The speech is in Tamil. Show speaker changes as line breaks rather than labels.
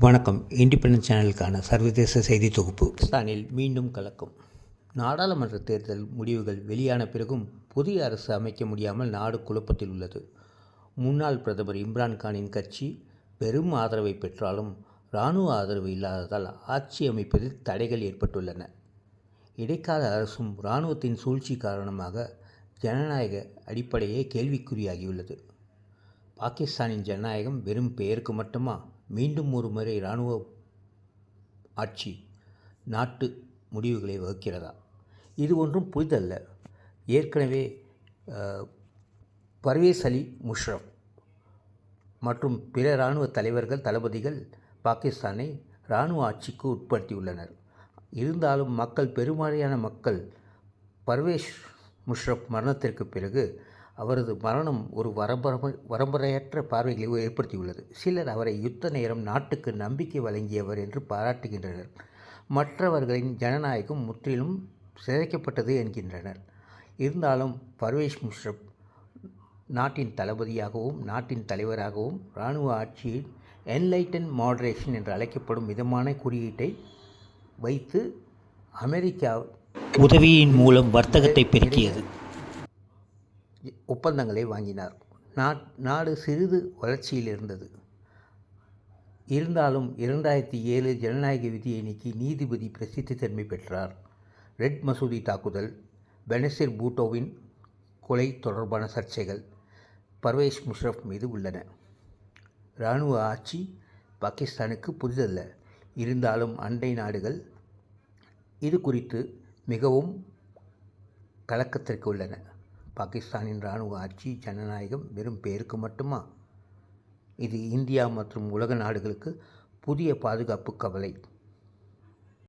வணக்கம். இண்டிபெண்டன்ஸ் சேனலுக்கான சர்வதேச செய்தி தொகுப்பு. பாகிஸ்தானில் மீண்டும் கலக்கம். நாடாளுமன்ற தேர்தல் முடிவுகள் வெளியான பிறகும் புதிய அரசு அமைக்க முடியாமல் நாடு குழப்பத்தில் உள்ளது. முன்னாள் பிரதமர் இம்ரான்கானின் கட்சி பெரும் ஆதரவை பெற்றாலும் இராணுவ ஆதரவு இல்லாததால் ஆட்சி அமைப்பதில் தடைகள் ஏற்பட்டுள்ளன. இடைக்கால அரசும் இராணுவத்தின் சூழ்ச்சி காரணமாக ஜனநாயக அடிப்படையே கேள்விக்குறியாகியுள்ளது. பாகிஸ்தானின் ஜனநாயகம் வெறும் பெயருக்கு மட்டுமா? மீண்டும் ஒரு முறை இராணுவ ஆட்சி நாட்டு முடிவுகளை வகுக்கிறதா? இது ஒன்றும் புதிதல்ல ஏற்கனவே பர்வேஸ் அலி முஷ்ரப் மற்றும் பிற இராணுவ தலைவர்கள் தளபதிகள் பாகிஸ்தானை இராணுவ ஆட்சிக்கு உட்படுத்தியுள்ளனர். இருந்தாலும் மக்கள் பெரும்பாலான மக்கள் பர்வேஷ் முஷ்ரப் மரணத்திற்கு பிறகு அவரது மரணம் ஒரு வரம்பர வரம்பரையற்ற பார்வைகளை ஏற்படுத்தியுள்ளது. சிலர் அவரை யுத்த நேரம் நாட்டுக்கு நம்பிக்கை வழங்கியவர் என்று பாராட்டுகின்றனர். மற்றவர்களின் ஜனநாயகம் முற்றிலும் சிதைக்கப்பட்டது என்கின்றனர். இருந்தாலும் பர்வேஷ் முஷ்ரப் நாட்டின் தளபதியாகவும் நாட்டின் தலைவராகவும் இராணுவ ஆட்சியில் என்லைட்டன் மாடரேஷன் என்று அழைக்கப்படும் மிதமான குறியீட்டை வைத்து அமெரிக்கா உதவியின் மூலம் வர்த்தகத்தை பெருக்கியது. ஒப்பந்தங்களை வாங்கினார். நாடு சிறிது வளர்ச்சியில் இருந்தது. இருந்தாலும் இரண்டாயிரத்தி ஏழு ஜனநாயக விதியை நீக்கி நீதிபதி பிரசித்தி தன்மை பெற்றார். ரெட் மசூதி தாக்குதல் பெனசிர் பூட்டோவின் கொலை தொடர்பான சர்ச்சைகள் பர்வேஷ் முஷரப் மீது உள்ளன. இராணுவ ஆட்சி பாகிஸ்தானுக்கு புதிதல்ல. இருந்தாலும் அண்டை நாடுகள் இது குறித்து மிகவும் கலக்கத்திற்கு உள்ளன. பாகிஸ்தானின் இராணுவ ஆட்சி ஜனநாயகம் வெறும் பெயருக்கு மட்டுமா? இது இந்தியா மற்றும் உலக நாடுகளுக்கு புதிய பாதுகாப்பு கவலை.